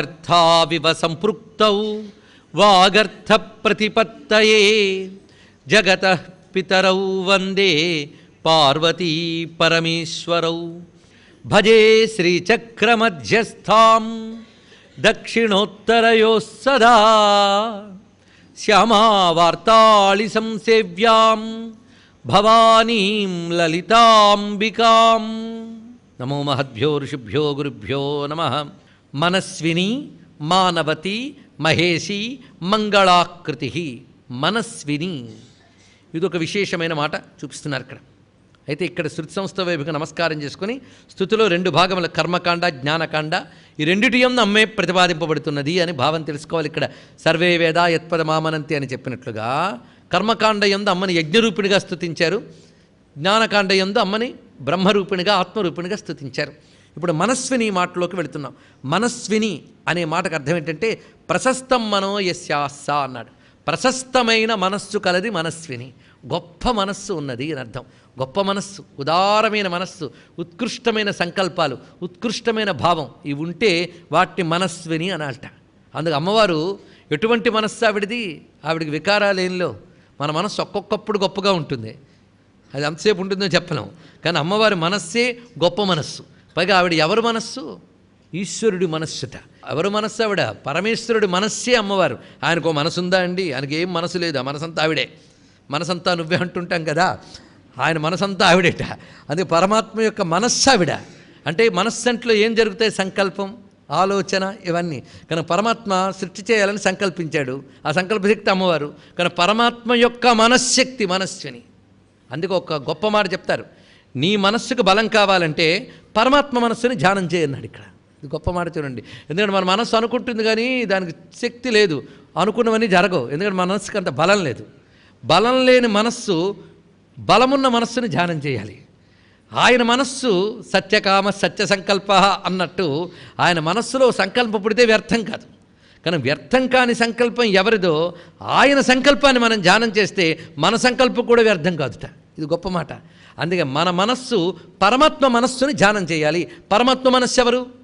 वागर्थाविव वागर्थ प्रतिपत्त जगत पितरौ वंदे पार्वती परमेश्वरौ भजे श्रीचक्रमध्यस्थां दक्षिणोत्तरयोः सदा। श्यामावार्तालिसंसेव्यां भवानी ललिताम्बिकां नमो महद्भ्यो ऋषिभ्यो गुरुभ्यो नमः। మనస్విని మానవతి మహేషి మంగళాకృతి మనస్విని. ఇది ఒక విశేషమైన మాట చూపిస్తున్నారు ఇక్కడ. అయితే ఇక్కడ శృతి సంస్థ వైపుగా నమస్కారం చేసుకుని స్థుతిలో రెండు భాగముల కర్మకాండ జ్ఞానకాండ ఈ రెండిటి ఎందు అమ్మే ప్రతిపాదింపబడుతున్నది అని భావం తెలుసుకోవాలి ఇక్కడ. సర్వే వేద యత్పద మామనంతి అని చెప్పినట్లుగా కర్మకాండ ఎందు అమ్మని యజ్ఞరూపిణిగా స్థుతించారు. జ్ఞానకాండ ఎందు అమ్మని బ్రహ్మరూపిణిగా ఆత్మరూపిణిగా స్థుతించారు. ఇప్పుడు మనస్విని మాటలోకి వెళుతున్నాం. మనస్విని అనే మాటకు అర్థం ఏంటంటే ప్రశస్తం మనో యస్యాస అన్నాడు. ప్రశస్తమైన మనస్సు కలది మనస్విని. గొప్ప మనస్సు ఉన్నది అని అర్థం. గొప్ప మనస్సు ఉదారమైన మనస్సు ఉత్కృష్టమైన సంకల్పాలు ఉత్కృష్టమైన భావం ఇవి ఉంటే వాటిని మనస్విని అనాలట. అందుకు అమ్మవారు ఎటువంటి మనస్సు ఆవిడిది? ఆవిడికి వికారాలు మన మనస్సు ఒక్కొక్కప్పుడు గొప్పగా ఉంటుంది. అది అంతసేపు ఉంటుందో చెప్పలేం. కానీ అమ్మవారి మనస్సే గొప్ప మనస్సు. పైగా ఆవిడ ఎవరు మనస్సు? ఈశ్వరుడి మనస్సుట. ఎవరు మనస్సు ఆవిడ? పరమేశ్వరుడి మనస్సే అమ్మవారు. ఆయనకు ఓ మనసు ఉందా అండి? ఆయనకి ఏం మనసు లేదు. ఆ మనసంతా ఆవిడే. మనసంతా నువ్వే అంటుంటాం కదా? ఆయన మనసంతా ఆవిడేట. అందుకే పరమాత్మ యొక్క మనస్సు ఆవిడ. అంటే మనస్సంట్లో ఏం జరుగుతాయి సంకల్పం? ఆలోచన ఇవన్నీ. కానీ పరమాత్మ సృష్టి చేయాలని సంకల్పించాడు. ఆ సంకల్పశక్తి అమ్మవారు. కానీ పరమాత్మ యొక్క మనశ్శక్తి మనస్సుని. అందుకే ఒక గొప్ప మాట చెప్తారు. నీ మనస్సుకు బలం కావాలంటే పరమాత్మ మనస్సుని ధ్యానం చేయన్నాడు ఇక్కడ. ఇది గొప్ప మాట చూడండి. ఎందుకంటే మన మనస్సు అనుకుంటుంది కానీ దానికి శక్తి లేదు. అనుకున్నవన్నీ జరగవు. ఎందుకంటే మన మనస్సుకి అంత బలం లేదు. బలం లేని మనస్సు బలమున్న మనస్సుని ధ్యానం చేయాలి. ఆయన మనస్సు సత్యకామ సత్య సంకల్ప అన్నట్టు ఆయన మనస్సులో సంకల్పం పుడితే వ్యర్థం కాదు. కానీ వ్యర్థం కాని సంకల్పం ఎవరిదో ఆయన సంకల్పాన్ని మనం ధ్యానం చేస్తే మన సంకల్పం కూడా వ్యర్థం కాదుట. ఇది గొప్ప మాట. అందుకే మన మనస్సు పరమాత్మ మనస్సుని ధ్యానం చేయాలి. పరమాత్మ మనస్సు ఎవరు?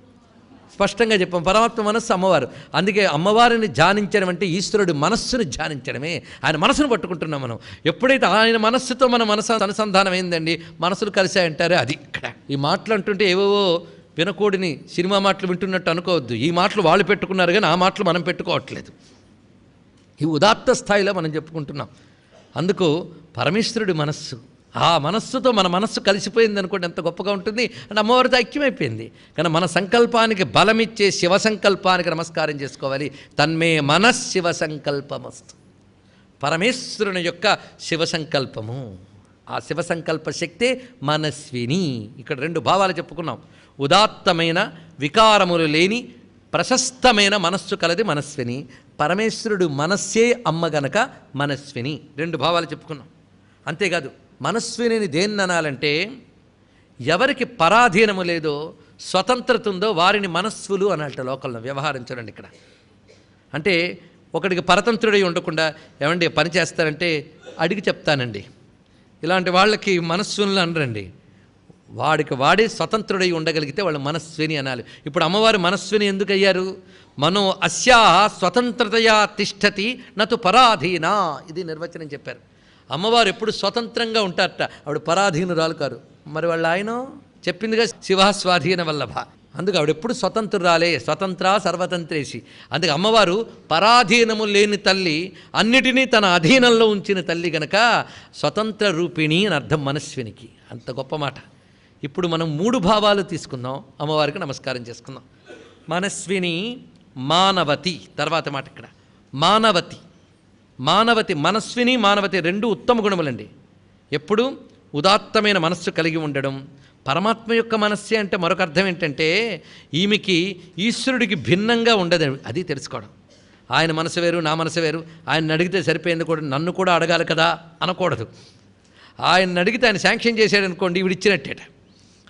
స్పష్టంగా చెప్పాం. పరమాత్మ మనస్సు అమ్మవారు. అందుకే అమ్మవారిని ధ్యానించడం అంటే ఈశ్వరుడి మనస్సును ధ్యానించడమే. ఆయన మనసును పట్టుకుంటున్నాం మనం. ఎప్పుడైతే ఆయన మనస్సుతో మన మనసు అనుసంధానం అయిందండి మనసులు కలిశాయంటారే అది. ఇక్కడ ఈ మాటలు అంటుంటే ఏవేవో వినకూడిని సినిమా మాటలు వింటున్నట్టు అనుకోవద్దు. ఈ మాటలు వాళ్ళు పెట్టుకున్నారు కానీ ఆ మాటలు మనం పెట్టుకోవట్లేదు. ఈ ఉదాత్త స్థాయిలో మనం చెప్పుకుంటున్నాం. అందుకు పరమేశ్వరుడి మనస్సు ఆ మనస్సుతో మన మనస్సు కలిసిపోయింది అనుకోండి ఎంత గొప్పగా ఉంటుంది. అంటే అమ్మవారితో ఐక్యమైపోయింది. కానీ మన సంకల్పానికి బలమిచ్చే శివ సంకల్పానికి నమస్కారం చేసుకోవాలి. తన్మే మనశివ సంకల్పమస్తు పరమేశ్వరుని యొక్క శివ సంకల్పము ఆ శివ సంకల్ప శక్తే మనస్విని. ఇక్కడ రెండు భావాలు చెప్పుకున్నాం. ఉదాత్తమైన వికారములు లేని ప్రశస్తమైన మనస్సు కలది మనస్విని. పరమేశ్వరుడు మనస్సే అమ్మ గనక మనస్విని. రెండు భావాలు చెప్పుకున్నాం. అంతేకాదు మనస్విని దేన్ని అనాలంటే ఎవరికి పరాధీనము లేదో స్వతంత్రత ఉందో వారిని మనస్సులు అనాలట లోకల్లో వ్యవహారం చూడండి ఇక్కడ. అంటే ఒకడికి పరతంత్రుడై ఉండకుండా ఏమండి పని చేస్తారంటే అడిగి చెప్తానండి. ఇలాంటి వాళ్ళకి మనస్సులను అనరండి. వాడికి వాడే స్వతంత్రుడై ఉండగలిగితే వాళ్ళు మనస్విని అనాలి. ఇప్పుడు అమ్మవారు మనస్విని ఎందుకు అయ్యారు? మనో అస్యా స్వతంత్రతయా తిష్టతి నతు పరాధీనా. ఇది నిర్వచనం చెప్పారు. అమ్మవారు ఎప్పుడు స్వతంత్రంగా ఉంటారట. ఆవిడ పరాధీనురాలు కారు మరి వాళ్ళ ఆయన చెప్పిందిగా శివ స్వాధీన వల్లభ. అందుకు ఆవిడ ఎప్పుడు స్వతంత్రురాలే స్వతంత్ర సర్వతంత్రేసి. అందుకే అమ్మవారు పరాధీనము లేని తల్లి అన్నిటినీ తన అధీనంలో ఉంచిన తల్లి గనక స్వతంత్ర రూపిణి అని అర్థం మనస్వినికి. అంత గొప్ప మాట. ఇప్పుడు మనం మూడు భావాలు తీసుకుందాం. అమ్మవారికి నమస్కారం చేసుకుందాం. మనస్విని మానవతి. తర్వాత మాట ఇక్కడ. మానవతి. మానవతి మనస్విని మానవతి రెండు ఉత్తమ గుణములండి. ఎప్పుడు ఉదాత్తమైన మనస్సు కలిగి ఉండడం పరమాత్మ యొక్క మనస్సే అంటే మరొక అర్థం ఏంటంటే ఈమెకి ఈశ్వరుడికి భిన్నంగా ఉండదు అది తెలుసుకోవడం. ఆయన మనసు వేరు నా మనసు వేరు ఆయన అడిగితే సరిపోయింది కూడా నన్ను కూడా అడగాలి కదా అనకూడదు. ఆయన అడిగితే ఆయన శాంక్షన్ చేశాడు అనుకోండి ఈవిడ ఇచ్చినట్టేట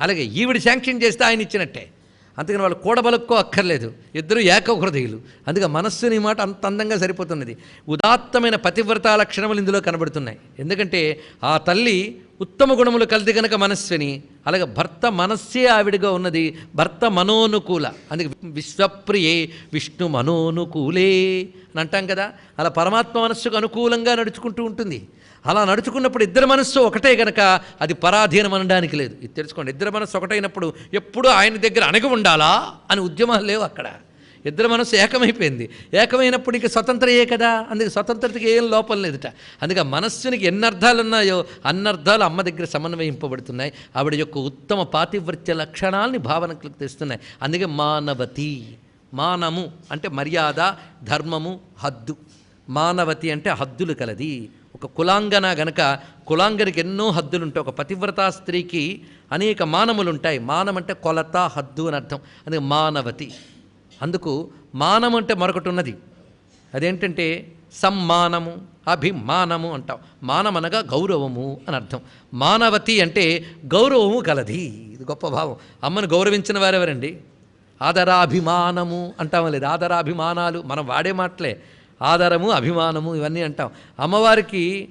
అలాగే ఈవిడ శాంక్షన్ చేస్తే ఆయన ఇచ్చినట్టే. అందుకని వాళ్ళు కూడబలుక్కో అక్కర్లేదు. ఇద్దరు ఏకహృదయులు. అందుకే మనస్సుని మాట అంత అందంగా సరిపోతున్నది. ఉదాత్తమైన పతివ్రత లక్షణములు ఇందులో కనబడుతున్నాయి. ఎందుకంటే ఆ తల్లి ఉత్తమ గుణములు కలిది గనక మనస్సుని అలాగే భర్త మనస్సే ఆవిడగా ఉన్నది భర్త మనోనుకూల. అందుకే విశ్వప్రియే విష్ణు మనోనుకూలే అని అంటాం కదా. అలా పరమాత్మ మనస్సుకు అనుకూలంగా నడుచుకుంటూ ఉంటుంది. అలా నడుచుకున్నప్పుడు ఇద్దరి మనస్సు ఒకటే గనక అది పరాధీనం అనడానికి లేదు. ఇది తెలుసుకోండి ఇద్దరి మనస్సు ఒకటైనప్పుడు ఎప్పుడూ ఆయన దగ్గర అణగి ఉండాలా అని ఉద్యమాలు లేవు అక్కడ. ఇద్దరు మనసు ఏకమైపోయింది. ఏకమైనప్పుడు ఇక స్వతంత్రయే కదా? అందుకే స్వతంత్రతకి ఏం లోపం లేదుట. అందుకే మనస్సునికి ఎన్ని అర్థాలు ఉన్నాయో అన్నర్థాలు అమ్మ దగ్గర సమన్వయింపబడుతున్నాయి. ఆవిడ యొక్క ఉత్తమ పాతివృత్య లక్షణాలని భావనకు తెస్తున్నాయి. అందుకే మానవతి మానము అంటే మర్యాద ధర్మము హద్దు. మానవతి అంటే హద్దులు కలది. ఒక కులాంగన గనక కులాంగనికి ఎన్నో హద్దులుంటాయి. ఒక పతివ్రతా స్త్రీకి అనేక మానములు ఉంటాయి మానం అంటే కొలత హద్దు అని అర్థం. అందుకే మానవతి. అందుకు మానం అంటే మరొకటి ఉన్నది. అదేంటంటే సమ్మానము అభిమానము అంటాం. మానం అనగా గౌరవము అని అర్థం. మానవతి అంటే గౌరవము గలది. ఇది గొప్ప భావం. అమ్మను గౌరవించిన వారెవరండి? ఆదరాభిమానము అంటాం లేదు. ఆదరాభిమానాలు మనం వాడే మాటలే. ఆదరము అభిమానము ఇవన్నీ అంటాం. అమ్మవారికి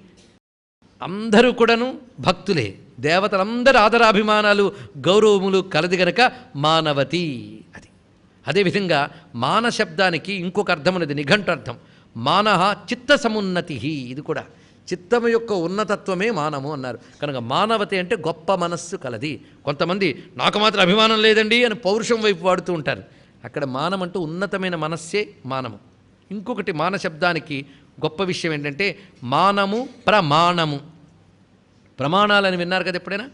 అందరూ కూడాను భక్తులే. దేవతలందరూ ఆదరాభిమానాలు గౌరవములు కలది గనక మానవతి. అది అదేవిధంగా మాన శబ్దానికి ఇంకొక అర్థం అనేది నిఘంటు అర్థం. మానహ చిత్త సమున్నతి ఇది కూడా. చిత్తము యొక్క ఉన్నతత్వమే మానము అన్నారు. కనుక మానవతే అంటే గొప్ప మనస్సు కలది. కొంతమంది నాకు మాత్రం అభిమానం లేదండి అని పౌరుషం వైపు వాడుతూ ఉంటారు. అక్కడ మానం అంటూ ఉన్నతమైన మనస్సే మానము. ఇంకొకటి మాన శబ్దానికి గొప్ప విషయం ఏంటంటే మానము ప్రమాణము. ప్రమాణాలని విన్నారు కదా ఎప్పుడైనా?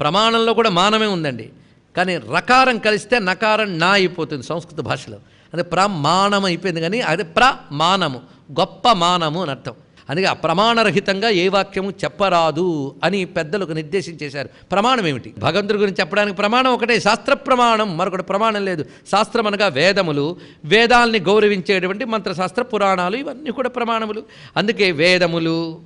ప్రమాణంలో కూడా మానమే ఉందండి. కానీ రకారం కలిస్తే నకారం నా అయిపోతుంది సంస్కృత భాషలో. అదే ప్రమాణం అయిపోయింది కానీ అదే ప్రమాణము గొప్ప మానము అని అర్థం. అందుకే అప్రమాణరహితంగా ఏ వాక్యము చెప్పరాదు అని పెద్దలకు నిర్దేశించేశారు ప్రమాణం ఏమిటి? భగవంతుడి గురించి చెప్పడానికి ప్రమాణం ఒకటే శాస్త్ర ప్రమాణం మరొకటి ప్రమాణం లేదు. శాస్త్రం అనగా వేదములు వేదాల్ని గౌరవించేటువంటి మంత్రశాస్త్ర పురాణాలు ఇవన్నీ కూడా ప్రమాణములు. అందుకే వేదములు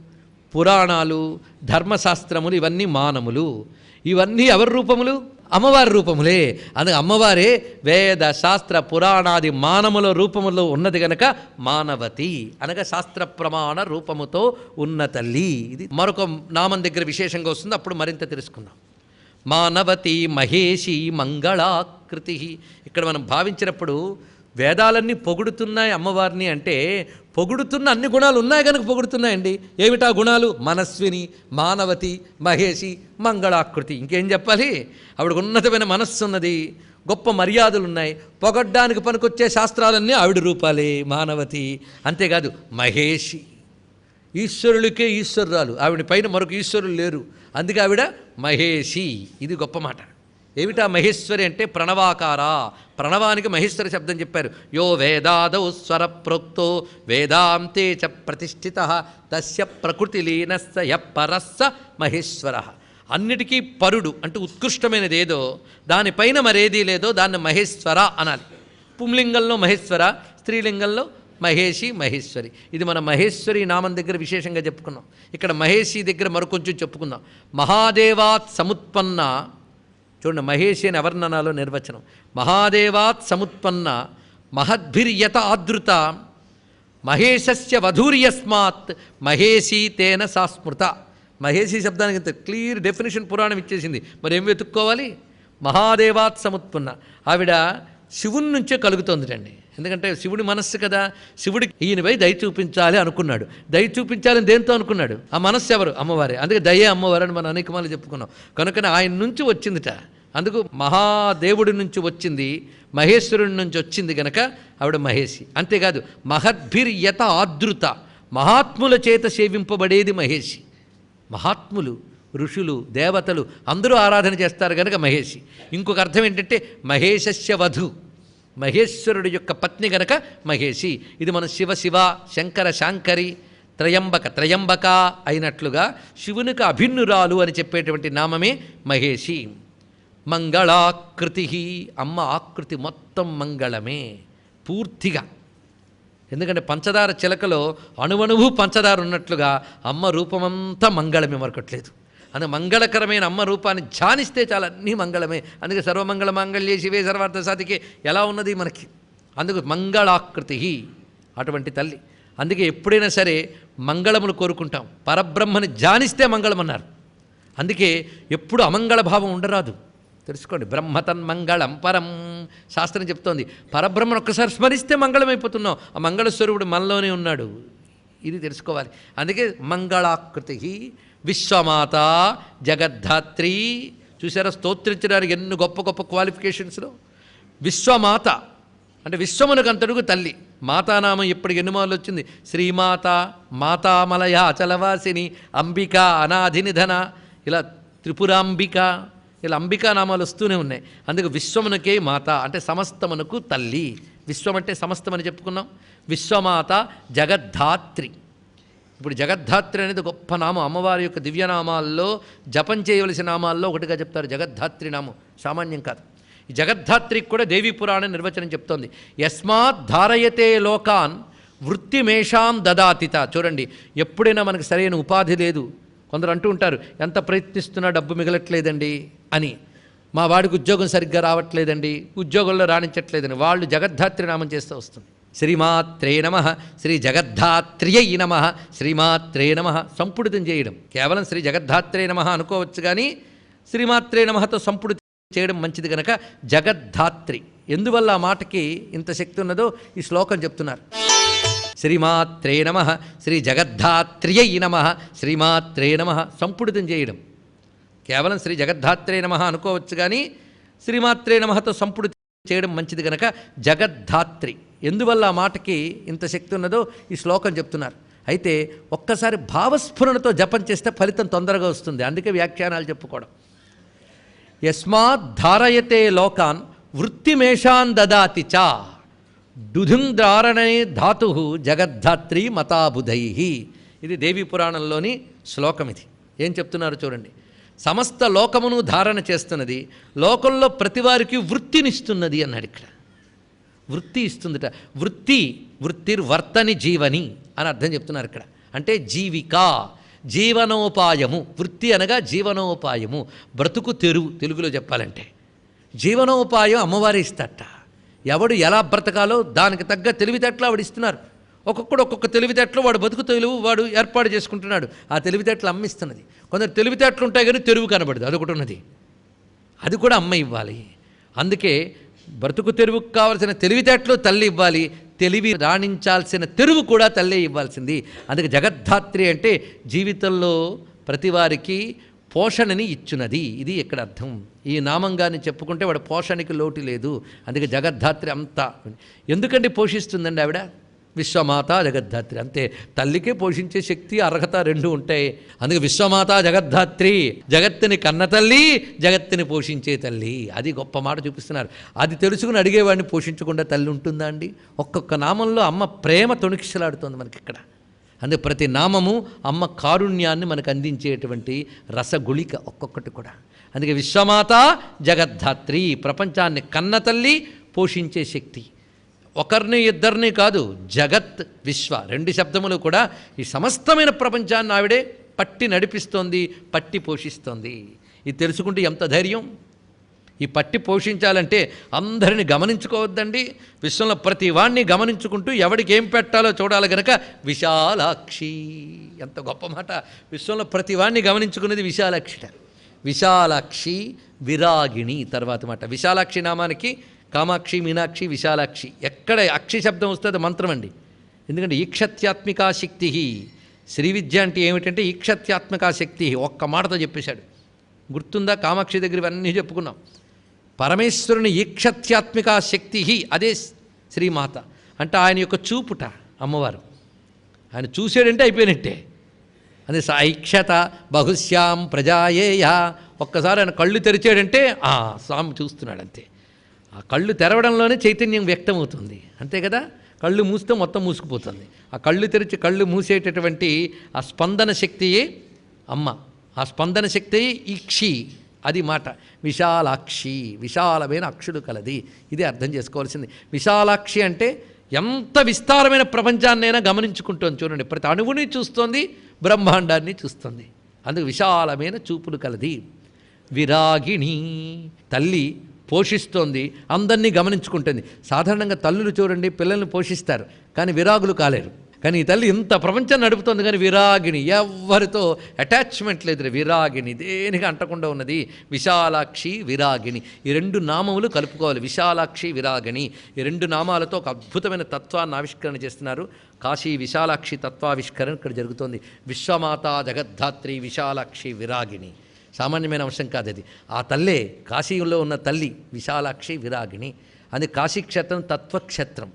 పురాణాలు ధర్మశాస్త్రములు ఇవన్నీ మానములు. ఇవన్నీ ఎవరి రూపములు? అమ్మవారి రూపములే. అందుకు అమ్మవారే వేద శాస్త్ర పురాణాది మానముల రూపములో ఉన్నది గనక మానవతి. అనగా శాస్త్ర ప్రమాణ రూపముతో ఉన్న తల్లి. ఇది మరొక నామం దగ్గర విశేషంగా వస్తుంది. అప్పుడు మరింత తెలుసుకుందాం. మానవతి మహేషి మంగళాకృతి. ఇక్కడ మనం భావించినప్పుడు వేదాలన్నీ పొగుడుతున్నాయి అమ్మవారిని అంటే పొగుడుతున్న అన్ని గుణాలు ఉన్నాయి కనుక పొగుడుతున్నాయండి. ఏమిటా గుణాలు? మనస్విని మానవతి మహేషి మంగళాకృతి. ఇంకేం చెప్పాలి? ఆవిడకు ఉన్నతమైన మనస్సు ఉన్నది గొప్ప మర్యాదలు ఉన్నాయి పొగడ్డానికి పనికొచ్చే శాస్త్రాలన్నీ ఆవిడ రూపాలే మానవతి. అంతేకాదు మహేషి. ఈశ్వరులకే ఈశ్వరురాలు. ఆవిడ పైన మరొక ఈశ్వరులు లేరు. అందుకే ఆవిడ మహేషి. ఇది గొప్ప మాట. ఏమిటా మహేశ్వరి అంటే ప్రణవాకార? ప్రణవానికి మహేశ్వరి శబ్దం చెప్పారు. యో వేదాదౌ స్వర ప్రోక్తో వేదాంతే చ ప్రతిష్ఠిత తస్య ప్రకృతి లీనస్స య పరస్స మహేశ్వర. అన్నిటికీ పరుడు అంటే ఉత్కృష్టమైనది ఏదో దానిపైన మరేదీ లేదో దాన్ని మహేశ్వర అనాలి. పుంలింగంలో మహేశ్వర స్త్రీలింగంలో మహేషి మహేశ్వరి. ఇది మన మహేశ్వరి నామం దగ్గర విశేషంగా చెప్పుకున్నాం. ఇక్కడ మహేషి దగ్గర మరికొంచెం చెప్పుకుందాం. మహాదేవాత్ సముత్పన్న చూడండి మహేషి అని అవర్ణనాలో నిర్వచనం. మహాదేవాత్ సముత్పన్న మహద్భిర్యత ఆదృత మహేషస్య వధూర్యస్మాత్ మహేషీ తేన సాస్మృత. మహేషి శబ్దానికి ఇంత క్లియర్ డెఫినేషన్ పురాణం ఇచ్చేసింది. మరి ఏం వెతుక్కోవాలి? మహాదేవాత్ సముత్పన్న. ఆవిడ శివుని నుంచే కలుగుతోందిటండి. ఎందుకంటే శివుడి మనస్సు కదా శివుడికి ఈయనపై దయ చూపించాలి అనుకున్నాడు. దయ చూపించాలని దేంతో అనుకున్నాడు? ఆ మనస్సు ఎవరు? అమ్మవారే. అందుకే దయే అమ్మవారు అని మనం అనేకమాలు చెప్పుకున్నాం. కనుకనే ఆయన నుంచి వచ్చిందిట. అందుకు మహాదేవుడి నుంచి వచ్చింది మహేశ్వరుడి నుంచి వచ్చింది గనక ఆవిడ మహేషి. అంతేకాదు మహద్భిర్యత ఆదృత మహాత్ముల చేత సేవింపబడేది మహేషి. మహాత్ములు ఋషులు దేవతలు అందరూ ఆరాధన చేస్తారు కనుక మహేషి. ఇంకొక అర్థం ఏంటంటే మహేషస్య వధు. మహేశ్వరుడి యొక్క పత్ని గనక మహేషి. ఇది మన శివ శివ శంకర శాంకరి త్రయంబక త్రయంబక అయినట్లుగా శివునికి అభిన్నురాలు అని చెప్పేటువంటి నామమే మహేషి. మంగళాకృతి అమ్మ ఆకృతి మొత్తం మంగళమే పూర్తిగా. ఎందుకంటే పంచదార చిలకలో అణువణువు పంచదార ఉన్నట్లుగా అమ్మ రూపమంతా మంగళమే మరొకట్లేదు. అందుకే మంగళకరమైన అమ్మ రూపాన్ని ధ్యానిస్తే చాలా అన్నీ మంగళమే. అందుకే సర్వమంగళ మంగళ్యే శివే సర్వార్థ సాధికే. ఎలా ఉన్నది మనకి? అందుకు మంగళాకృతి అటువంటి తల్లి. అందుకే ఎప్పుడైనా సరే మంగళములు కోరుకుంటాం. పరబ్రహ్మని ధ్యానిస్తే మంగళం అన్నారు అందుకే ఎప్పుడు అమంగళ భావం ఉండరాదు. తెలుసుకోండి బ్రహ్మతన్మంగళం పరం. శాస్త్రం చెప్తోంది పరబ్రహ్మను ఒక్కసారి స్మరిస్తే మంగళం అయిపోతున్నాం ఆ మంగళస్వరూపుడు మనలోనే ఉన్నాడు. ఇది తెలుసుకోవాలి. అందుకే మంగళాకృతి విశ్వమాత జగద్ధాత్రి. చూసారా స్తోత్రించడానికి ఎన్ని గొప్ప గొప్ప క్వాలిఫికేషన్స్లో. విశ్వమాత. అంటే విశ్వమునకంతడుగు తల్లి. మాతానామం ఇప్పటికి ఎన్ని మార్లు వచ్చింది? శ్రీమాత మాతామలయ అచలవాసిని అంబిక అనాధినిధన ఇలా త్రిపురాంబిక ఇలా అంబికా నామాలు వస్తూనే ఉన్నాయి. అందుకు విశ్వమునకే మాత. అంటే సమస్తమునకు తల్లి. విశ్వం అంటే సమస్తం అని చెప్పుకున్నాం. విశ్వమాత జగద్ధాత్రి. ఇప్పుడు జగద్ధాత్రి అనేది గొప్ప నామం. అమ్మవారి యొక్క దివ్యనామాల్లో జపం చేయవలసిన నామాల్లో ఒకటిగా చెప్తారు. జగద్ధాత్రి నామం. సామాన్యం కాదు. ఈ జగద్ధాత్రికి కూడా దేవీ పురాణం నిర్వచనం చెప్తోంది. యస్మాత్ ధారయతే లోకాన్ వృత్తిమేషాం దదాతిత. చూడండి ఎప్పుడైనా మనకు సరైన ఉపాధి లేదు. కొందరు అంటూ ఉంటారు ఎంత ప్రయత్నిస్తున్నా డబ్బు మిగలట్లేదండి అని. మా వాడికి ఉద్యోగం సరిగ్గా రావట్లేదండి ఉద్యోగంలో రాణించట్లేదని. వాళ్ళు జగద్ధాత్రి నామం చేస్తూ వస్తుంది. శ్రీమాత్రే నమ. శ్రీ జగద్ధాత్రియై నమ. శ్రీమాత్రే నమ. సంపుడితం చేయడం. కేవలం శ్రీ జగద్ధాత్రే నమ అనుకోవచ్చు కానీ శ్రీమాత్రే నమతో సంపుడితం చేయడం మంచిది కనుక జగద్ధాత్రి. ఎందువల్ల ఆ మాటకి ఇంత శక్తి ఉన్నదో ఈ శ్లోకం చెప్తున్నారు. శ్రీమాత్రే నమ. శ్రీ జగద్ధాత్రియై నమ. శ్రీమాత్రే నమ. సంపుడితం చేయడం. కేవలం శ్రీ జగద్ధాత్రే నమ అనుకోవచ్చు కానీ శ్రీమాత్రే నమతో సంపుడితం చేయడం మంచిది కనుక జగద్ధాత్రి. ఎందువల్ల ఆ మాటకి ఇంత శక్తి ఉన్నదో ఈ శ్లోకం చెప్తున్నారు. అయితే ఒక్కసారి భావస్ఫురణతో జపం చేస్తే ఫలితం తొందరగా వస్తుంది. అందుకే వ్యాఖ్యానాలు చెప్పుకోవడం. యస్మాత్ ధారయతే లోకాన్ వృత్తిమేషాన్ దదాతి చ డుధుంద్రారణే ధాతు జగద్ధాత్రి మతాబుధై. ఇది దేవీ పురాణంలోని శ్లోకం ఇది. ఏం చెప్తున్నారు చూడండి. సమస్త లోకమును ధారణ చేస్తున్నది లోకంలో ప్రతివారికి వృత్తినిస్తున్నది అన్నాడు ఇక్కడ. వృత్తి ఇస్తుందిట. వృత్తి వృత్తిర్వర్తని జీవని అని అర్థం చెప్తున్నారు ఇక్కడ. అంటే జీవిక జీవనోపాయము. వృత్తి అనగా జీవనోపాయము. బ్రతుకు తెరువు తెలుగులో చెప్పాలంటే. జీవనోపాయం అమ్మవారి ఇస్తట ఎవడు ఎలా బ్రతకాలో దానికి తగ్గ తెలివితేటలు ఆవిడ ఇస్తున్నారు. ఒక్కొక్కడు ఒక్కొక్క తెలివితేటలు వాడు బతుకు తెలుగు వాడు ఏర్పాటు చేసుకుంటున్నాడు. ఆ తెలివితేటలు అమ్మిస్తున్నది కొందరు తెలివితేటలు ఉంటాయి కానీ తెరువు కనబడదు. అదొకటి ఉన్నది. అది కూడా అమ్మ ఇవ్వాలి. అందుకే బ్రతుకు తెరువుకు కావలసిన తెలివితేటలు తల్లి ఇవ్వాలి తెలివి రాణించాల్సిన తెరువు కూడా తల్లే ఇవ్వాల్సింది. అందుకే జగద్ధాత్రి అంటే జీవితంలో ప్రతివారికి పోషణని ఇచ్చున్నది ఇది ఇక్కడ అర్థం. ఈ నామంగాన్ని చెప్పుకుంటే వాడు పోషణకి లోటు లేదు. అందుకే జగద్ధాత్రి అంతా. ఎందుకంటే పోషిస్తుందండి ఆవిడ? విశ్వమాత జగద్ధాత్రి. అంతే తల్లికే పోషించే శక్తి అర్హత రెండు ఉంటాయి. అందుకే విశ్వమాత జగద్ధాత్రి జగత్తుని కన్న తల్లి జగత్తుని పోషించే తల్లి. అది గొప్ప మాట చూపిస్తున్నారు. అది తెలుసుకుని అడిగేవాడిని పోషించకుండా తల్లి ఉంటుందా అండి? ఒక్కొక్క నామంలో అమ్మ ప్రేమ తొణికిసలాడుతోంది మనకి ఇక్కడ అందుకే ప్రతి నామము అమ్మ కారుణ్యాన్ని మనకు అందించేటువంటి రసగుళిక ఒక్కొక్కటి కూడా. అందుకే విశ్వమాత జగద్ధాత్రి ప్రపంచాన్ని కన్న తల్లి పోషించే శక్తి. ఒకరిని ఇద్దరిని కాదు జగత్ విశ్వ. రెండు శబ్దములు కూడా ఈ సమస్తమైన ప్రపంచాన్ని ఆవిడే పట్టి నడిపిస్తోంది పట్టి పోషిస్తోంది. ఇది తెలుసుకుంటే ఎంత ధైర్యం? ఈ పట్టి పోషించాలంటే అందరిని గమనించుకోవద్దండి. విశ్వంలో ప్రతి వాణ్ణి గమనించుకుంటూ ఎవడికి ఏం పెట్టాలో చూడాలి గనక విశాలాక్షి. ఎంత గొప్ప మాట. విశ్వంలో ప్రతి వాణ్ణి గమనించుకునేది విశాలాక్షిట. విశాలాక్షి విరాగిణి తర్వాత మాట. విశాలాక్షి నామానికి కామాక్షి మీనాక్షి విశాలాక్షి. ఎక్కడ అక్షి శబ్దం వస్తుందో మంత్రం అండి. ఎందుకంటే ఈక్షత్యాత్మికా శక్తి శ్రీ విద్య అంటే ఏమిటంటే ఈక్షత్యాత్మికా శక్తి ఒక్క మాటతో చెప్పేశాడు. గుర్తుందా? కామాక్షి దగ్గర ఇవన్నీ చెప్పుకున్నాం. పరమేశ్వరుని ఈక్షత్యాత్మికా శక్తి అదే శ్రీమాత అంటే ఆయన యొక్క చూపుట అమ్మవారు. ఆయన చూసాడంటే అయిపోయినట్టే. అదే ఐక్షత బహుశ్యాం ప్రజాయేయ. ఒక్కసారి ఆయన కళ్ళు తెరిచాడంటే ఆ స్వామి చూస్తున్నాడు అంతే ఆ కళ్ళు తెరవడంలోనే చైతన్యం వ్యక్తమవుతుంది. అంతే కదా? కళ్ళు మూస్తే మొత్తం మూసుకుపోతుంది. ఆ కళ్ళు తెరిచి కళ్ళు మూసేటటువంటి ఆ స్పందన శక్తియే అమ్మ. ఆ స్పందన శక్తి ఈక్షి అది మాట. విశాలాక్షి. విశాలమైన అక్షులు కలది. ఇది అర్థం చేసుకోవాల్సింది. విశాలాక్షి అంటే ఎంత విస్తారమైన ప్రపంచాన్నైనా గమనించుకుంటోంది చూడండి. ప్రతి అణువుని చూస్తోంది బ్రహ్మాండాన్ని చూస్తుంది. అందుకు విశాలమైన చూపులు కలది. విరాగిణి తల్లి పోషిస్తోంది అందరినీ గమనించుకుంటుంది. సాధారణంగా తల్లులు చూడండి పిల్లల్ని పోషిస్తారు కానీ విరాగులు కాలేరు. కానీ ఈ తల్లి ఇంత ప్రపంచం నడుపుతుంది కానీ విరాగిణి ఎవరితో అటాచ్మెంట్ లేదు విరాగిణి దేనికి అంటకుండా ఉన్నది? విశాలాక్షి విరాగిణి ఈ రెండు నామములు కలుపుకోవాలి. విశాలాక్షి విరాగిణి ఈ రెండు నామాలతో ఒక అద్భుతమైన తత్వాన్ని ఆవిష్కరణ చేస్తున్నారు. కాశీ విశాలాక్షి తత్వావిష్కరణ ఇక్కడ జరుగుతోంది. విశ్వమాత జగద్ధాత్రి విశాలాక్షి విరాగిణి సామాన్యమైన అంశం కాదు అది. ఆ తల్లే కాశీలో ఉన్న తల్లి విశాలాక్షి విరాగిణి. అది కాశీక్షేత్రం తత్వక్షేత్రం.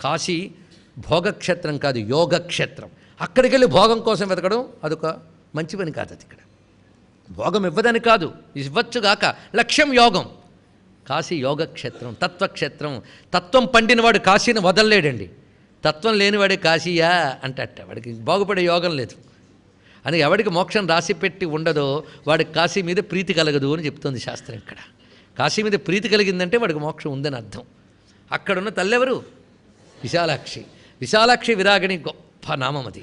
కాశీ భోగక్షేత్రం కాదు యోగక్షేత్రం. అక్కడికి వెళ్ళి భోగం కోసం వెతకడం అదొక మంచి పని కాదు అది ఇక్కడ. భోగం ఇవ్వదని కాదు ఇవ్వచ్చుగాక లక్ష్యం యోగం. కాశీ యోగక్షేత్రం తత్వక్షేత్రం. తత్వం పండినవాడు కాశీని వదలలేడండి. తత్వం లేనివాడే కాశీయా అట్ట వాడికి బాగుపడే యోగం లేదు. అని ఎవడికి మోక్షం రాసి పెట్టి ఉండదో వాడికి కాశీ మీద ప్రీతి కలగదు అని చెప్తుంది శాస్త్రం ఇక్కడ. కాశీ మీద ప్రీతి కలిగిందంటే వాడికి మోక్షం ఉందని అర్థం. అక్కడున్న తల్లెవరు? విశాలాక్షి. విశాలాక్షి విరాగిణి గొప్ప నామం అది.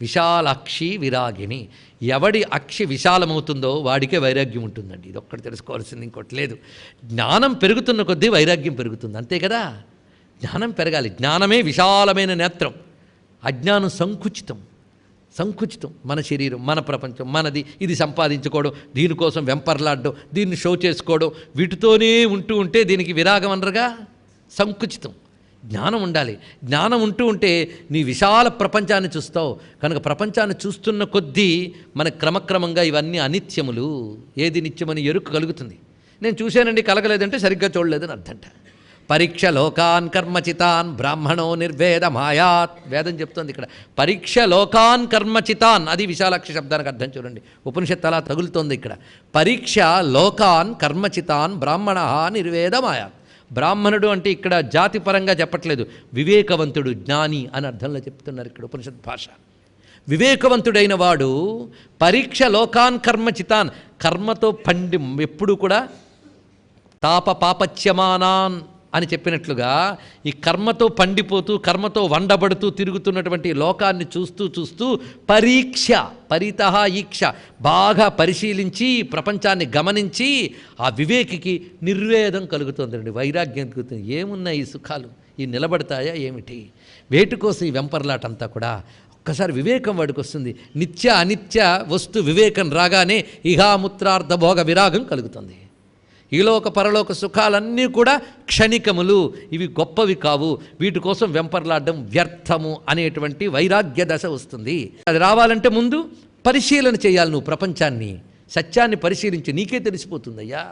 విశాలాక్షి విరాగిణి. ఎవడి అక్షి విశాలమవుతుందో వాడికే వైరాగ్యం ఉంటుందండి. ఇది ఒక్కటి తెలుసుకోవాల్సింది ఇంకోటి లేదు. జ్ఞానం పెరుగుతున్న కొద్దీ వైరాగ్యం పెరుగుతుంది. అంతే కదా? జ్ఞానం పెరగాలి. జ్ఞానమే విశాలమైన నేత్రం. అజ్ఞానం సంకుచితం. సంకుచితం. మన శరీరం మన ప్రపంచం మనది. ఇది సంపాదించుకోవడం దీనికోసం వెంపర్లాడడం దీన్ని షో చేసుకోవడం వీటితోనే ఉంటూ ఉంటే దీనికి విరాగం అనరుగా? సంకుచితం. జ్ఞానం ఉండాలి. జ్ఞానం ఉంటూ ఉంటే నీ విశాల ప్రపంచాన్ని చూస్తావు. కనుక ప్రపంచాన్ని చూస్తున్న కొద్దీ మన క్రమక్రమంగా ఇవన్నీ అనిత్యములు. ఏది నిత్యమని ఎరుకు కలుగుతుంది. నేను చూశానండి కలగలేదంటే సరిగ్గా చూడలేదని అర్థంట. పరీక్ష లోకాన్ కర్మచితాన్ బ్రాహ్మణో నిర్వేద మాయాత్. వేదం చెప్తోంది ఇక్కడ. పరీక్ష లోకాన్ కర్మచితాన్. అది విశాలాక్ష శబ్దానికి అర్థం చూడండి. ఉపనిషత్తు అలా తగులుతోంది ఇక్కడ. పరీక్ష లోకాన్ కర్మచితాన్ బ్రాహ్మణ నిర్వేద మాయాత్. బ్రాహ్మణుడు అంటే ఇక్కడ జాతి పరంగా చెప్పట్లేదు. వివేకవంతుడు జ్ఞాని అని అర్థంలో చెప్తున్నారు ఇక్కడ ఉపనిషత్ భాష. వివేకవంతుడైన వాడు పరీక్ష లోకాన్ కర్మచితాన్. కర్మతో పండి ఎప్పుడు కూడా తాప పాపచ్యమానాన్. అని చెప్పినట్లుగా ఈ కర్మతో పండిపోతూ కర్మతో వండబడుతూ తిరుగుతున్నటువంటి లోకాన్ని చూస్తూ చూస్తూ పరీక్ష పరిత ఈక్ష బాగా పరిశీలించి ప్రపంచాన్ని గమనించి ఆ వివేకికి నిర్వేదం కలుగుతుందండి. వైరాగ్యం కలుగుతుంది. ఏమున్నాయి ఈ సుఖాలు? ఈ నిలబడతాయా ఏమిటి? వేటి కోసం ఈ వెంపర్లాటంతా కూడా ఒక్కసారి వివేకం వాడికి వస్తుంది. నిత్య అనిత్య వస్తు వివేకం రాగానే ఇహాముత్రార్థ భోగ విరాగం కలుగుతుంది. ఈలోక పరలోక సుఖాలన్నీ కూడా క్షణికములు. ఇవి గొప్పవి కావు. వీటి కోసం వెంపర్లాడడం వ్యర్థము అనేటువంటి వైరాగ్య దశ వస్తుంది. అది రావాలంటే ముందు పరిశీలన చేయాలి నువ్వు ప్రపంచాన్ని. సత్యాన్ని పరిశీలించి నీకే తెలిసిపోతుందయ్యా.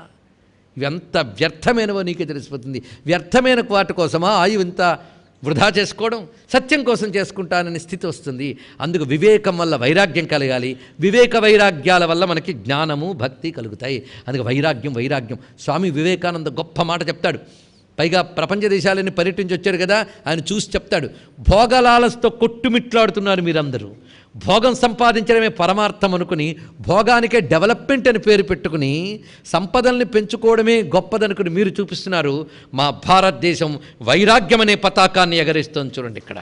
ఇవంత వ్యర్థమైనవో నీకే తెలిసిపోతుంది. వ్యర్థమైన వాటి కోసమా ఆయువు ఇంత వృధా చేసుకోవడం సత్యం కోసం చేసుకుంటానని స్థితి వస్తుంది. అందుకు వివేకం వల్ల వైరాగ్యం కలగాలి. వివేక వైరాగ్యాల వల్ల మనకి జ్ఞానము భక్తి కలుగుతాయి. అందుకు వైరాగ్యం వైరాగ్యం. స్వామి వివేకానంద గొప్ప మాట చెప్తాడు. పైగా ప్రపంచ దేశాలని పర్యటించి వచ్చాడు కదా ఆయన చూసి చెప్తాడు భోగలాలస్తో కొట్టుమిట్లాడుతున్నారు మీరందరూ. భోగం సంపాదించడమే పరమార్థం అనుకుని భోగానికే డెవలప్మెంట్ అని పేరు పెట్టుకుని సంపదల్ని పెంచుకోవడమే గొప్పదనుకుని మీరు చూపిస్తున్నారు. మా భారతదేశం వైరాగ్యం అనే పతాకాన్ని ఎగరేస్తోంది చూడండి ఇక్కడ.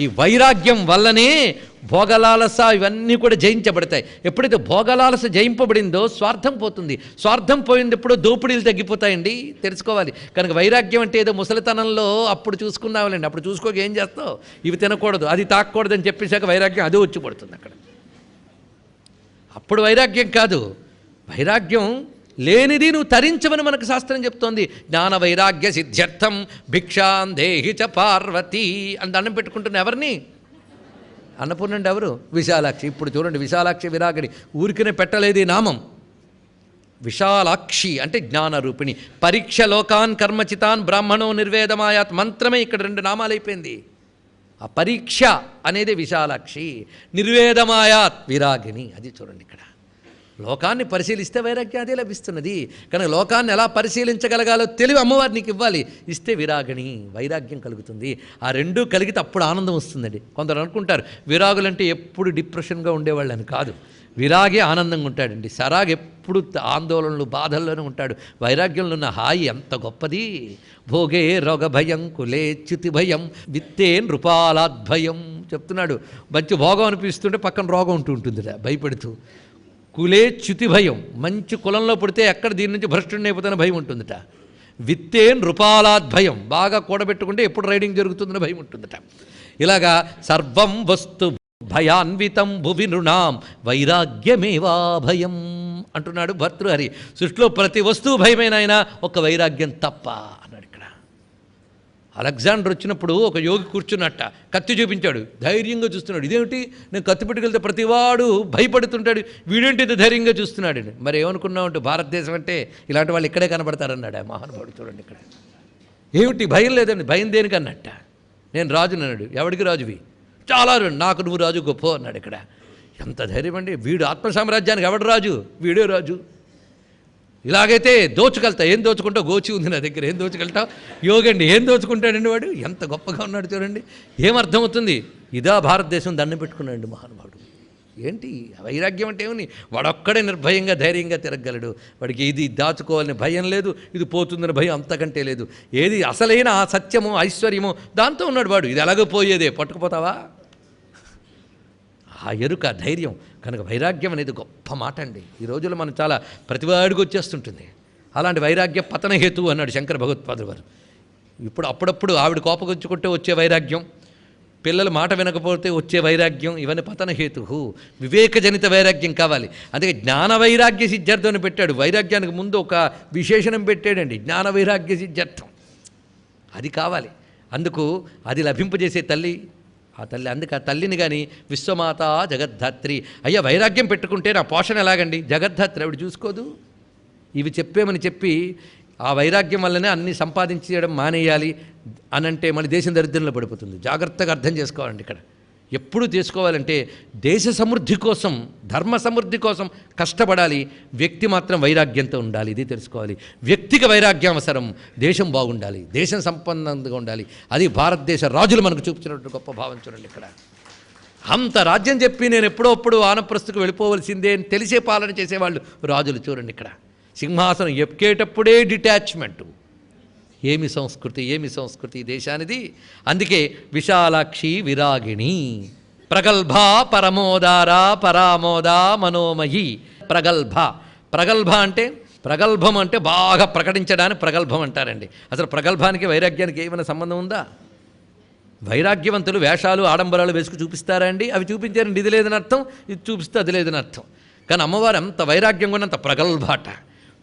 ఈ వైరాగ్యం వల్లనే భోగలాలస ఇవన్నీ కూడా జయించబడతాయి. ఎప్పుడైతే భోగలాలస జయింపబడిందో స్వార్థం పోతుంది. స్వార్థం పోయినప్పుడు దోపిడీలు తగ్గిపోతాయండి. తెలుసుకోవాలి. కనుక వైరాగ్యం అంటే ఏదో ముసలితనంలో అప్పుడు చూసుకున్నావాలండి. అప్పుడు చూసుకోక ఏం చేస్తావు? ఇవి తినకూడదు. అది తాకూడదు అని చెప్పేశాక వైరాగ్యం అదే వచ్చి పడుతుంది అక్కడ. అప్పుడు వైరాగ్యం కాదు. వైరాగ్యం లేనిది నువ్వు తరించమని మనకు శాస్త్రం చెప్తోంది. జ్ఞాన వైరాగ్య సిద్ధ్యర్థం భిక్షాం దేహి చ పార్వతి అని దండం పెట్టుకుంటున్న ఎవరిని? అన్నపూర్ణండి ఎవరు? విశాలాక్షి. ఇప్పుడు చూడండి విశాలాక్షి విరాగడి ఊరికనే పెట్టలేదు నామం. విశాలాక్షి అంటే జ్ఞానరూపిణి. పరీక్ష లోకాన్ కర్మచితాన్ బ్రాహ్మణో నిర్వేదమాయాత్ మంత్రమే ఇక్కడ రెండు నామాలు అయిపోయింది ఆ పరీక్ష అనేది విశాలాక్షి. నిర్వేదమాయాత్ విరాగిని అది చూడండి ఇక్కడ. లోకాన్ని పరిశీలిస్తే వైరాగ్యం లభిస్తున్నది. కనుక లోకాన్ని ఎలా పరిశీలించగలగాలో తెలివి అమ్మవారు నీకు ఇవ్వాలి. ఇస్తే విరాగిణి వైరాగ్యం కలుగుతుంది. ఆ రెండూ కలిగితే అప్పుడు ఆనందం వస్తుందండి. కొందరు అనుకుంటారు విరాగులంటే ఎప్పుడు డిప్రెషన్గా ఉండేవాళ్ళని కాదు. విరాగే ఆనందంగా ఉంటాడండి. సరాగ్ ఎప్పుడు ఆందోళనలు బాధల్లోనే ఉంటాడు. వైరాగ్యంలో ఉన్న హాయి ఎంత గొప్పది. భోగే రోగ భయం కులే చ్యుతి భయం విత్తే నృపాలాద్భయం చెప్తున్నాడు. మంచి భోగం అనిపిస్తుంటే పక్కన రోగం ఉంటూ ఉంటుంది భయపెడుతూ. కులే చ్యుతి భయం. మంచి కులంలో పుడితే ఎక్కడ దీని నుంచి భ్రష్టుడిని అయిపోతున్న భయం ఉంటుందట. విత్తే నృపాలాద్ భయం. బాగా కూడబెట్టుకుంటే ఎప్పుడు రైడింగ్ జరుగుతుందని భయం ఉంటుందట. ఇలాగా సర్వం వస్తు భయాన్వితం భువి నృణాం వైరాగ్యమేవా భయం అంటున్నాడు భర్తృహరి. సృష్టిలో ప్రతి వస్తువు భయమేనాయన ఒక వైరాగ్యం తప్ప. అలెగ్జాండర్ వచ్చినప్పుడు ఒక యోగి కూర్చున్నట్ట కత్తి చూపించాడు ధైర్యంగా చూస్తున్నాడు. ఇదేమిటి? నేను కత్తి పెట్టుకెళ్తే ప్రతివాడు భయపడుతుంటాడు. వీడేంటి ఇది ధైర్యంగా చూస్తున్నాడు? మరి ఏమనుకున్నామంటే భారతదేశం అంటే ఇలాంటి వాళ్ళు ఇక్కడే కనబడతారన్నాడు ఆ మహానుభావుడు చూడండి ఇక్కడ. ఏమిటి? భయం లేదండి. భయం దేనికన్నట్ట? నేను రాజుని అన్నాడు. ఎవడికి రాజువి? చాలా నాకు నువ్వు రాజు గొప్ప అన్నాడు ఇక్కడ. ఎంత ధైర్యం అండి. వీడు ఆత్మ సామ్రాజ్యానికి ఎవడు రాజు? వీడే రాజు. ఇలాగైతే దోచుకెళ్తా. ఏం దోచుకుంటావు? గోచి ఉంది నా దగ్గర. ఏం దోచుకెళ్తావు? యోగండి. ఏం దోచుకుంటాడండి వాడు? ఎంత గొప్పగా ఉన్నాడు చూడండి. ఏమర్థమవుతుంది ఇదా భారతదేశం దండం పెట్టుకున్నాడు మహానుభావుడు. ఏంటి? వైరాగ్యం అంటే ఏమని? వాడొక్కడే నిర్భయంగా ధైర్యంగా తిరగలడు వాడికి ఇది దాచుకోవాలని భయం లేదు ఇది పోతుందని భయం అంతకంటే లేదు. ఏది అసలైన ఆ సత్యము ఐశ్వర్యము దాంతో ఉన్నాడు వాడు. ఇది ఎలాగో పోయేదే. పట్టుకుపోతావా? ఆ ఎరుక ధైర్యం. కనుక వైరాగ్యం అనేది గొప్ప మాట అండి. ఈ రోజుల్లో మనం చాలా ప్రతివాడికి వచ్చేస్తుంటుంది. అలాంటి వైరాగ్య పతన హేతు అన్నాడు శంకర భగవత్పాదులు వారు ఇప్పుడు అప్పుడప్పుడు ఆవిడ కోపగించుకుంటే వచ్చే వైరాగ్యం పిల్లలు మాట వినకపోతే వచ్చే వైరాగ్యం ఇవన్నీ పతన హేతు వివేకజనిత వైరాగ్యం కావాలి. అందుకే జ్ఞాన వైరాగ్య సిద్ధార్థం అని పెట్టాడు. వైరాగ్యానికి ముందు ఒక విశేషణం పెట్టాడండి. జ్ఞాన వైరాగ్య సిద్ధార్థం. అది కావాలి. అందుకు అది లభింపజేసే తల్లి ఆ తల్లి అందుకు ఆ తల్లిని కానీ విశ్వమాత జగద్ధాత్రి. అయ్యా వైరాగ్యం పెట్టుకుంటే నా పోషణ ఎలాగండి? జగద్ధాత్రి ఆవిడ చూసుకోదు. ఇవి చెప్పేమని చెప్పి ఆ వైరాగ్యం వల్లనే అన్ని సంపాదించడం మానేయాలి అనంటే మన దేశం దరిద్రంలో పడిపోతుంది. జాగ్రత్తగా అర్థం చేసుకోవాలండి ఇక్కడ. ఎప్పుడు తీసుకోవాలంటే దేశ సమృద్ధి కోసం ధర్మ సమృద్ధి కోసం కష్టపడాలి. వ్యక్తి మాత్రం వైరాగ్యంతో ఉండాలి ఇది తెలుసుకోవాలి. వ్యక్తికి వైరాగ్యం అవసరం దేశం బాగుండాలి దేశం సంపన్నంగా ఉండాలి. అది భారతదేశ రాజులు మనకు చూపించినటువంటి గొప్ప భావం చూడండి ఇక్కడ. అంత రాజ్యం చెప్పి నేను ఎప్పుడప్పుడు ఆనప్రస్తుకు వెళ్ళిపోవలసిందే అని తెలిసే పాలన చేసేవాళ్ళు రాజులు చూడండి ఇక్కడ. సింహాసనం ఎక్కేటప్పుడే డిటాచ్మెంటు ఏమి సంస్కృతి ఏమి సంస్కృతి దేశానిది? అందుకే విశాలాక్షి విరాగిణి. ప్రగల్భ పరమోదార పరామోద మనోమయి ప్రగల్భ. ప్రగల్భ అంటే ప్రగల్భం అంటే బాగా ప్రకటించడానికి ప్రగల్భం అంటారండి. అసలు ప్రగల్భానికి వైరాగ్యానికి ఏమైనా సంబంధం ఉందా? వైరాగ్యవంతులు వేషాలు ఆడంబరాలు వేసుకు చూపిస్తారా అండి? అవి చూపించారండి. ఇది లేదని అర్థం ఇది చూపిస్తే అది లేదని అర్థం. కానీ అమ్మవారు అంత వైరాగ్యం ఉన్నంత ప్రగల్భాట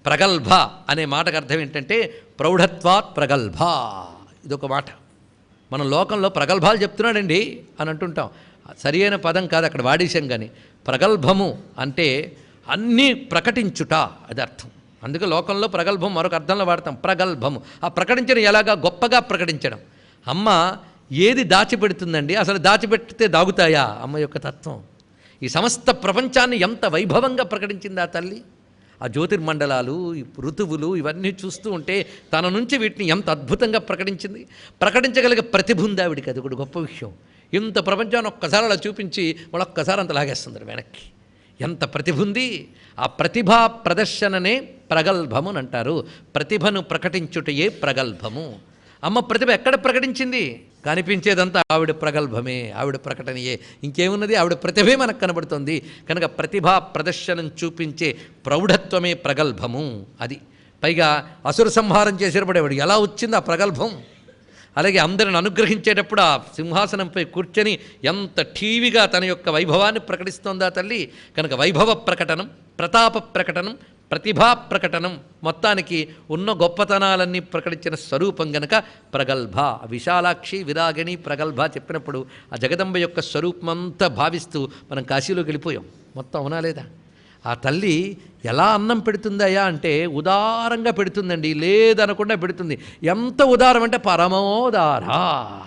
ప్రగల్భ అనే మాటకు అర్థం ఏంటంటే ప్రౌఢత్వాత్ ప్రగల్భ. ఇదొక మాట. మనం లోకంలో ప్రగల్భాలు చెప్తున్నాడండి అని అంటుంటాం. సరియైన పదం కాదు అక్కడ వాడేశాం కానీ ప్రగల్భము అంటే అన్నీ ప్రకటించుట అది అర్థం. అందుకే లోకంలో ప్రగల్భం మరొక అర్థంలో వాడతాం. ప్రగల్భము. ఆ ప్రకటించడం ఎలాగా? గొప్పగా ప్రకటించడం. అమ్మ ఏది దాచిపెడుతుందండి? అసలు దాచిపెడితే దాగుతాయా? అమ్మ యొక్క తత్వం. ఈ సమస్త ప్రపంచాన్ని ఎంత వైభవంగా ప్రకటించింది ఆ తల్లి? ఆ జ్యోతిర్మండలాలు ఋతువులు ఇవన్నీ చూస్తూ ఉంటే తన నుంచి వీటిని ఎంత అద్భుతంగా ప్రకటించింది. ప్రకటించగలిగే ప్రతిభ ఉంది ఆవిడికి. అది ఒకటి గొప్ప విషయం. ఇంత ప్రపంచాన్ని ఒక్కసారి అలా చూపించి మళ్ళొక్కసారి అంత లాగేస్తుంది వెనక్కి. ఎంత ప్రతిభ ఉంది. ఆ ప్రతిభా ప్రదర్శననే ప్రగల్భము అని అంటారు. ప్రతిభను ప్రకటించుటయే ప్రగల్భము. అమ్మ ప్రతిభ ఎక్కడ ప్రకటించింది? కనిపించేదంతా ఆవిడ ప్రగల్భమే ఆవిడ ప్రకటనయే. ఇంకేమున్నది? ఆవిడ ప్రతిభే మనకు కనబడుతుంది. కనుక ప్రతిభా ప్రదర్శనం చూపించే ప్రౌఢత్వమే ప్రగల్భము అది. పైగా అసుర సంహారం చేసేటప్పుడు ఆవిడ ఎలా వచ్చింది ఆ ప్రగల్భం? అలాగే అందరిని అనుగ్రహించేటప్పుడు ఆ సింహాసనంపై కూర్చొని ఎంత ఠీవిగా తన యొక్క వైభవాన్ని ప్రకటిస్తోందా తల్లి? కనుక వైభవ ప్రకటనం ప్రతాప ప్రకటనం ప్రతిభా ప్రకటనం మొత్తానికి ఉన్న గొప్పతనాలన్నీ ప్రకటించిన స్వరూపం గనక ప్రగల్భ. విశాలాక్షి విరాగిణి ప్రగల్భ చెప్పినప్పుడు ఆ జగదంబ యొక్క స్వరూపమంతా భావిస్తూ మనం కాశీలోకి వెళ్ళిపోయాం. మొత్తం అవునా లేదా? ఆ తల్లి ఎలా అన్నం పెడుతుందయ్యా అంటే ఉదారంగా పెడుతుందండి. లేదనకుండా పెడుతుంది. ఎంత ఉదారం అంటే పరమోదారా.